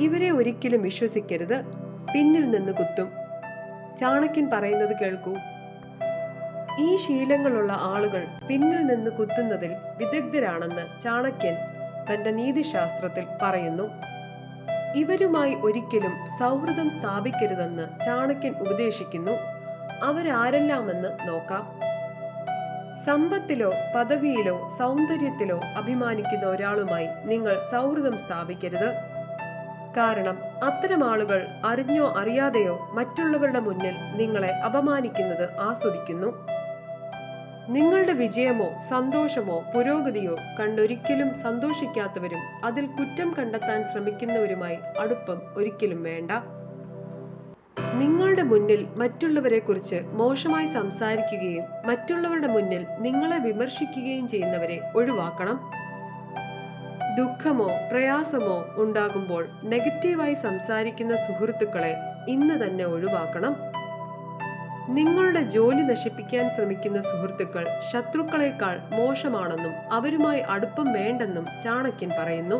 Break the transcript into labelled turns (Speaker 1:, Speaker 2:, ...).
Speaker 1: ഇവരെ ഒരിക്കലും വിശ്വസിക്കരുത്. പിന്നിൽ നിന്ന് കുത്തും. ചാണക്യൻ പറയുന്നത് കേൾക്കൂ. ഈ ശീലങ്ങളുള്ള ആളുകൾ പിന്നിൽ നിന്ന് കുത്തുന്നതിൽ വിദഗ്ധരാണെന്ന് ചാണക്യൻ തന്റെ നീതിശാസ്ത്രത്തിൽ പറയുന്നു. ഇവരുമായി ഒരിക്കലും സൗഹൃദം സ്ഥാപിക്കരുതെന്ന് ചാണക്യൻ ഉപദേശിക്കുന്നു. അവരാരെല്ലാമെന്ന് നോക്കാം. സമ്പത്തിലോ പദവിയിലോ സൗന്ദര്യത്തിലോ അഭിമാനിക്കുന്ന ഒരാളുമായി നിങ്ങൾ സൗഹൃദം സ്ഥാപിക്കരുത്. കാരണം അത്തരം ആളുകൾ അറിഞ്ഞോ അറിയാതെയോ മറ്റുള്ളവരുടെ മുന്നിൽ നിങ്ങളെ അപമാനിക്കുന്നത് ആസ്വദിക്കുന്നു. നിങ്ങളുടെ വിജയമോ സന്തോഷമോ പുരോഗതിയോ കണ്ടൊരിക്കലും സന്തോഷിക്കാത്തവരും അതിൽ കുറ്റം കണ്ടെത്താൻ ശ്രമിക്കുന്നവരുമായി അടുപ്പം ഒരിക്കലും വേണ്ട. നിങ്ങളുടെ മുന്നിൽ മറ്റുള്ളവരെ കുറിച്ച് മോശമായി സംസാരിക്കുകയും മറ്റുള്ളവരുടെ മുന്നിൽ നിങ്ങളെ വിമർശിക്കുകയും ചെയ്യുന്നവരെ ഒഴിവാക്കണം. ദുഃഖമോ പ്രയാസമോ ഉണ്ടാകുമ്പോൾ നെഗറ്റീവായി സംസാരിക്കുന്ന സുഹൃത്തുക്കളെ ഇന്ന് തന്നെ ഒഴിവാക്കണം. നിങ്ങളുടെ ജോലി നശിപ്പിക്കാൻ ശ്രമിക്കുന്ന സുഹൃത്തുക്കൾ ശത്രുക്കളേക്കാൾ മോശമാണെന്നും അവരുമായി അടുപ്പം വേണ്ടെന്നും ചാണക്യൻ പറയുന്നു.